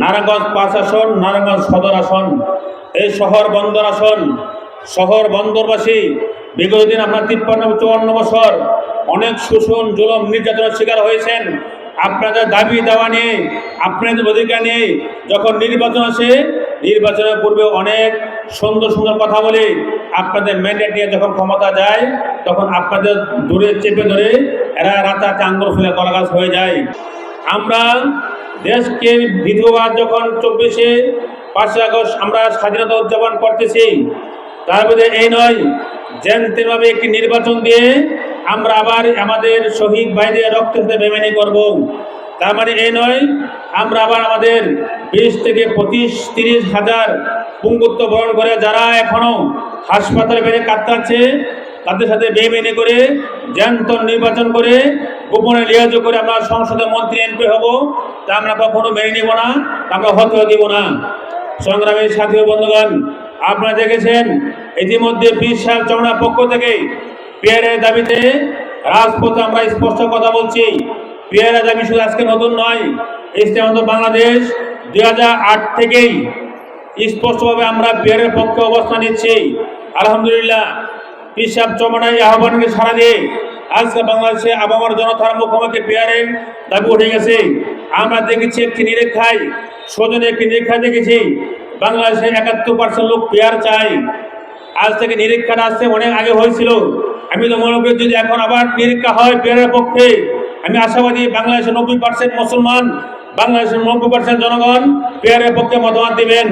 নারায়ণগঞ্জ পাঁচ আসন নারায়ণগঞ্জ সদর আসন, এই শহর বন্দর আসন, শহর বন্দরবাসী, বিগত দিন আপনার তিপ্পান্ন, চুয়ান্ন বছর অনেক শোষণ, জুলম, নির্যাতনের শিকার হয়েছেন। আপনাদের দাবি দেওয়া নিয়ে, আপনাদের অধিকার নিয়ে যখন নির্বাচন আসে, নির্বাচনের পূর্বে অনেক সুন্দর সুন্দর কথা বলে। আপনাদের ম্যান্ডেট নিয়ে যখন ক্ষমতা যায়, তখন আপনাদের দূরে চেপে ধরে এরা রাতারাতি আঙ্গুল ফুলে কলাগাছ হয়ে যায়। আমরা দেশকে দ্বিতীয়বার যখন চব্বিশে পাঁচই আগস্ট আমরা স্বাধীনতা উদযাপন করতেছি, তার মধ্যে এই নয়, যেন একটি নির্বাচন দিয়ে আমরা আবার আমাদের শহীদ ভাইদের রক্ত সাথে বেমেনি করব। তার মানে এই নয়, আমরা আবার আমাদের বিশ থেকে পঁচিশ, তিরিশ হাজার পুঙ্গুত্ব বরণ করে যারা এখনও হাসপাতালে বেড়ে কাতরাচ্ছে তাদের সাথে বেমেনি করে জ্যান্ত নির্বাচন করে গোপনে লিয়াজ করে আমরা সংসদের মন্ত্রী এমপি হব, তা আমরা কখনো মেনে নিব না আমরা হতেও দিব না। সংগ্রামের সাথী বন্ধুগণ, আপনারা দেখেছেন, ইতিমধ্যে বিশ সাল চমড়া পক্ষ থেকে পিয়ারের দাবিতে রাজপথে আমরা স্পষ্ট কথা বলছি। পিয়ারের দাবি শুধু আজকে নতুন নয় ইসলামত বাংলাদেশ দুই আট থেকেই স্পষ্টভাবে আমরা পিয়ারের পক্ষে অবস্থান নিচ্ছি। আলহামদুলিল্লাহ পিসাব চমড়ায় আহ্বানকে সারা দিয়ে আজকে বাংলাদেশে আবহাওয়ার জনতার মুখোমুখি পেয়ারের দাবি উঠে গেছে। আমরা দেখেছি একটি নিরীক্ষায়, সজনে একটি নিরীক্ষায় দেখেছি। বাংলাদেশে একাত্তর পার্সেন্ট লোক পেয়ার চাই আজ থেকে নিরীক্ষাটা আসছে, অনেক আগে হয়েছিল। আমি তো মনে করি যদি এখন আবার নিরীক্ষা হয় পেয়ারের পক্ষে, আমি আশাবাদী বাংলাদেশের নব্বই পার্সেন্ট মুসলমান, বাংলাদেশের নব্বই পার্সেন্ট জনগণ পেয়ারের পক্ষে মতামত দিবেন।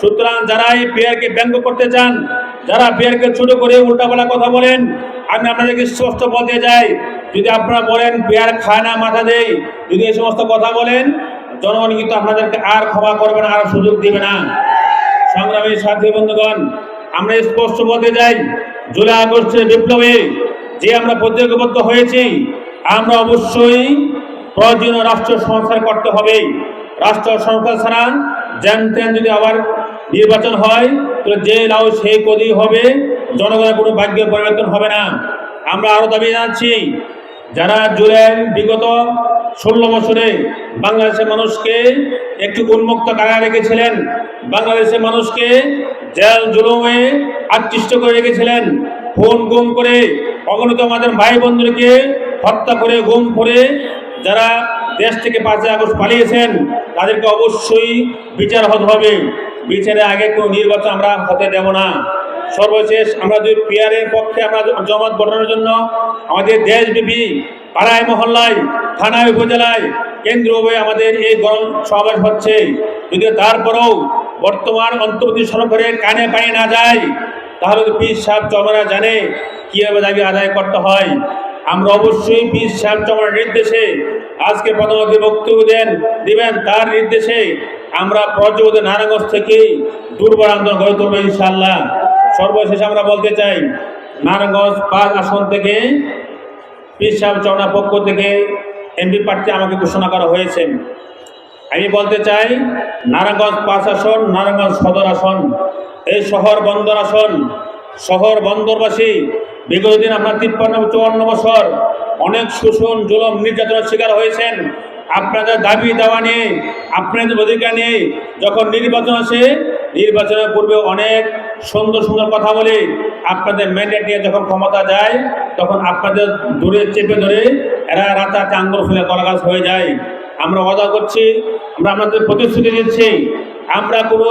সুতরাং যারা এই পেয়ারকে ব্যঙ্গ করতে চান, যারা পেয়ারকে ছোট করে উল্টাপাল্টা কথা বলেন আমি আপনাদেরকে স্পষ্ট বলতে যাই। যদি আপনারা বলেন পেয়ার খায় না, মাথা দেয় যদি এই সমস্ত কথা বলেন, জনগণ কিন্তু আপনাদেরকে আর ক্ষমা করবে না, আর সুযোগ দেবে না। সংগ্রামী সাথী বন্ধুগণ, আমরা স্পষ্ট বলতে যাই। জুলাই আগস্টের বিপ্লবে যে আমরা প্রতিজ্ঞবদ্ধ হয়েছি, আমরা অবশ্যই প্রয়োজনীয় রাষ্ট্র সংস্কার করতে হবে। রাষ্ট্র সংস্কার ছাড়া জানতেন যদি আবার নির্বাচন হয় তো যে লাউ সেই কদি হবে। জনগণের কোনো ভাগ্য পরিবর্তন হবে না। আমরা আরও দাবি জানাচ্ছি, যারা জুলাই বিগত ষোলো বছরে বাংলাদেশের মানুষকে একটু উন্মুক্ত কারাগারে রেখেছিলেন, বাংলাদেশের মানুষকে জেল জুলুমে আকৃষ্ট করে রেখেছিলেন, ফোন গুম করে অগণিত আমাদের ভাই বন্ধুকে হত্যা করে, গুম করে যারা দেশ থেকে পাঁচই আগস্ট পালিয়েছেন, তাদেরকে অবশ্যই বিচার হতে হবে। বিচারে আগে কোনো নির্বাচন আমরা হতে দেব না। সর্বশেষ আমরা যদি পিয়ারের পক্ষে আমরা জমাত গঠনের জন্য আমাদের দেশব্যাপী পাড়ায়, মহল্লায়, থানায়, উপজেলায় কেন্দ্রীয়ভাবে আমাদের এই গণ সমাবেশ হচ্ছে। যদি তারপরেও বর্তমান অন্তর্বর্তী সরকারের কানে পায়ে না যায়, তাহলে তো পীর সাহেব চমরা জানে কীভাবে দাবি আদায় করতে হয়। আমরা অবশ্যই পীর সাহেব চমরার নির্দেশে আজকে প্রধানমন্ত্রী বক্তব্য দেন, দিবেন। তার নির্দেশে আমরা পর্যবর্তী নারায়ণগঞ্জ থেকে দুর্বল আন্দোলন গড়ে তুলব ইনশাল্লাহ সর্বশেষ আমরা বলতে চাই, নারায়ণগঞ্জ পাঁচ আসন থেকে পীর সাহেব চমড়া পক্ষ থেকে এমপি প্রার্থী আমাকে ঘোষণা করা হয়েছে। আমি বলতে চাই, নারায়ণগঞ্জ পাঁচ আসন, নারায়ণগঞ্জ সদর আসন, এই শহর বন্দর আসন, শহর বন্দরবাসী, বিগত দিন আপনার তিপ্পান্ন, চুয়ান্ন বছর অনেক শোষণ, জুলম, নির্যাতনের শিকার হয়েছেন। আপনাদের দাবি দেওয়া নিয়ে আপনাদের অধিকার নিয়ে যখন নির্বাচন আসে, নির্বাচনের পূর্বে অনেক সুন্দর সুন্দর কথা বলে। আপনাদের ম্যান্ডেট নিয়ে যখন ক্ষমতা যায়, তখন আপনাদের দূরে চেপে ধরে এরা রাতারাতি আঙ্গুল ফুলে কলাগাছ হয়ে যায়। আমরা ওয়াদা করছি, আমরা আপনাদের প্রতিশ্রুতি দিচ্ছি। আমরা কোনো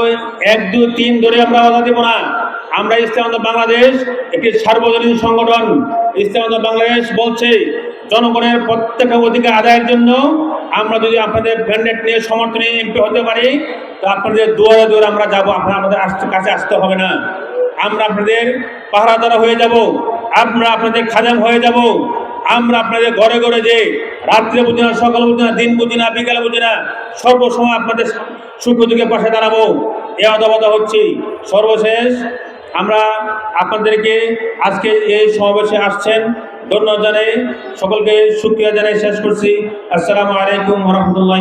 এক, দুই, তিন ধরে আমরা ওয়াদা দেব না। আমরা ইসলামাদ বাংলাদেশ, একটি সার্বজনীন সংগঠন। ইসলামাদ বাংলাদেশ বলছে, জনগণের প্রত্যেক অধিকার আদায়ের জন্য আমরা যদি আপনাদের ব্যান্ডেট নিয়ে সমর্থনে এমপি হতে পারি, তো আপনাদের দুয়ারে দুয়ারে আমরা যাব, আপনারা আমাদের আসতে কাছে আসতে হবে না। আমরা আপনাদের পাহারাদারা হয়ে যাব, আমরা আপনাদের খাজাম হয়ে যাব, আমরা আপনাদের ঘরে ঘরে যে রাত্রে বুঝি না, সকাল বুঝি না, দিন বুঝি না, বিকালে বুঝি না, সর্বসময় আপনাদের সুখ দুঃখের পাশে দাঁড়াবো। এ অদবদা হচ্ছি। সর্বশেষ আমরা আপনাদেরকে আজকে এই সমাবেশে আসছেন ধন্যবাদ জানাই সকলকে সুক্রিয়া জানাই শেষ করছি। আসসালামু আলাইকুম রহমতুল্লাহ